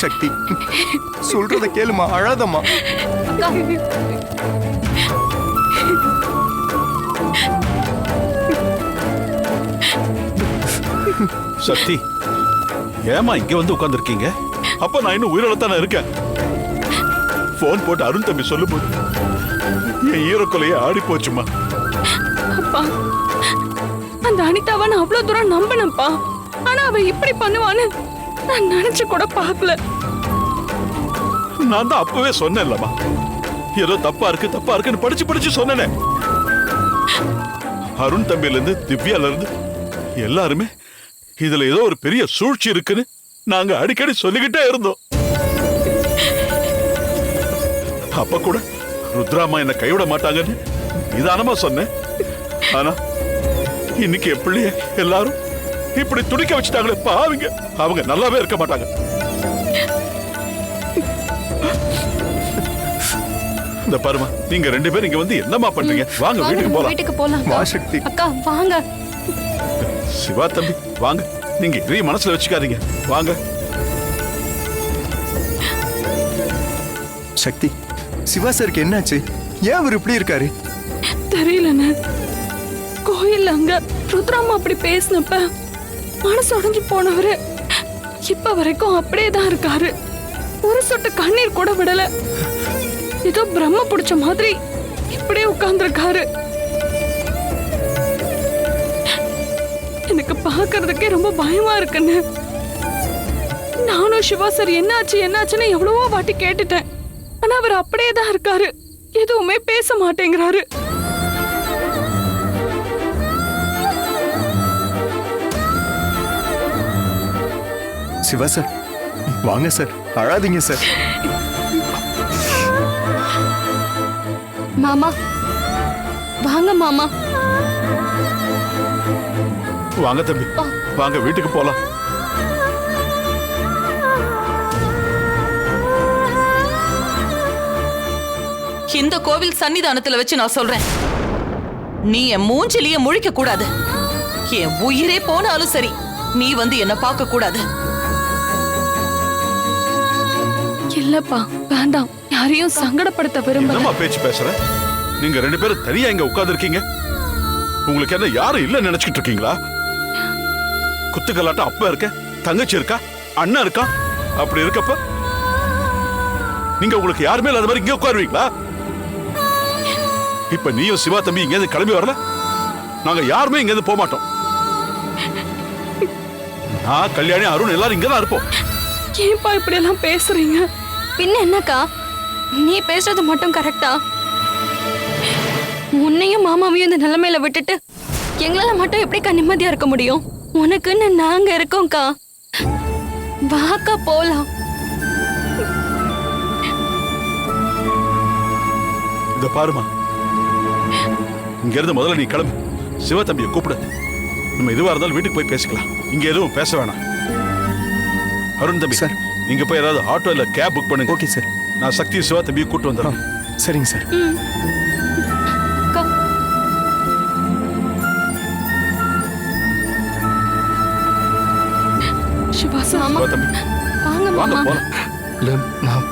சக்தி சொல்றத கேளுமா அழாதம்மா. சக்தி ஏமா இங்க வந்து உட்கார்ந்திருக்கீங்க? அப்ப நான் இன்னும் உயிரோட இருக்கேன். போன் போட்டு அருண் தம்பி சொல்லும்போது என் ஈரக்கொலையே ஆடி போச்சுமா அப்பா அந்த அனிதாவை நான் அவ்வளவு தூரம் நம்பினப்பா ஆனா அவ இப்படி பண்ணுவான்னு நான் நினைச்சு கூட பார்க்கல. நான் தான் அப்பவே சொன்னேன்லம்மா. ஏதோ தப்பா இருக்கு தப்பா இருக்குன்னு படிச்சு படிச்சு சொன்னேனே. அருண் தம்பியில இருந்து திவ்யால இருந்து எல்லாருமே இதுல ஏதோ ஒரு பெரிய சூழ்ச்சி இருக்குன்னு நாங்க அடிக்கடி சொல்லிக்கிட்டே இருந்தோம். அப்ப கூட ருத்ராமா என்ன கைவிட மாட்டாங்கன்னு நிதானமா சொன்னேன். ஆனா இன்னைக்கு எப்படி எல்லாரும் இப்படி துடிக்க வச்சுட்டாங்களே பாவிங்க. அவங்க நல்லாவே இருக்க மாட்டாங்க. இந்த பாருமா நீங்க ரெண்டு பேரும் இங்க வந்து என்னமா பண்றீங்க? வாங்க வாங்க வீட்டுக்கு போலாம். வீட்டுக்கு போலாம். வா சக்தி அக்கா வாங்க. சிவா தம்பி வாங்க. நீங்க எதையும் மனசுல வச்சுக்காதீங்க. வாங்க. சக்தி சிவா சாருக்கு என்னாச்சு? ஏன் அவர் இப்படி இருக்காரு? தெரியலண்ணே. கோயில்ல அங்க ருத்ராமா அப்படி பேசினப்ப மனசு உடஞ்சு போனவரு இப்ப வரைக்கும் அப்படியே தான் இருக்காரு. ஒரு சொட்டு கண்ணீர் கூட விடல. ஏதோ பிரம்ம பிடிச்ச மாதிரி இப்படியே உட்கார்ந்துருக்காரு. எனக்கு பாக்குறதுக்கே ரொம்ப பயமா இருக்குன்னு. நானும் சிவா சார் என்னாச்சு என்னாச்சுன்னு எவ்வளவோ வாட்டி கேட்டுட்டேன். ஆனா அவர் அப்படியே தான் இருக்காரு. எதுவுமே பேச மாட்டேங்கிறாரு. சிவா சார். வாங்க சார். அழாதீங்க சார். மாமா. வாங்க மாமா. வாங்க தம்பி. வாங்க வீட்டுக்கு போலாம். இந்த கோவில் சன்னிதானத்துல வச்சு நான் சொல்றேன். நீ என் மூஞ்சிலேயே முழிக்க கூடாது என் உயிரே போனாலும் சரி நீ வந்து என்ன பார்க்க கூடாது இல்லப்பா வேண்டாம். யாரையும் சங்கடப்படுத்த விரும்பல. என்னம்மா பேச்சு பேசுற? நீங்க ரெண்டு பேரும் தனியா இங்க உட்கார்ந்து இருக்கீங்க உங்களுக்கு என்ன யாரும் இல்ல நினைச்சிட்டு இருக்கீங்களா? குத்துக்கலாட்டம் அப்பா இருக்க தங்கச்சி இருக்கா அண்ணன் இருக்கா? அப்படி இருக்கப்ப நீங்க உங்களுக்கு யாருமே இல்லாத மாதிரி இங்க உட்காருவீங்களா? இப்ப நீயும் சிவா தம்பி இங்க கிளம்பி வரல? நாங்க யாருமே இங்க போக மாட்டோம். நான் கல்யாணி அருண் எல்லாரும் இங்க தான் இருப்போம். ஏன்பா இப்படி எல்லாம் பேசுறீங்க? பின்ன என்னக்கா நீ பேசுறது மட்டும் கரெக்டா உன்னையும் மாமாவையும் இந்த நிலைமையில விட்டுட்டு எங்களால மட்டும் எப்படிக்கா நிம்மதியா இருக்க முடியும்? உனக்குன்னு நாங்க இருக்கோம்க்கா. வாக்கா போலாம். இந்த பாருமா. இங்க இருந்து முதல்ல நீ கிளம்பு. சிவா தம்பியை கூப்பிடு. நம்ம எதுவா இருந்தாலும் வீட்டுக்கு போய் பேசிக்கலாம். இங்க எதுவும் பேச வேணாம். அருண் தம்பி. சார். நீங்க போய் ஏதாவது ஆட்டோ இல்ல கேப் புக் பண்ணுங்க. ஓகே சார் நான் சக்தி சிவா தம்பியை கூட்டு வந்துடுறேன். சரிங்க சார் சிவா தம்பி. வாங்க போலாம். நான்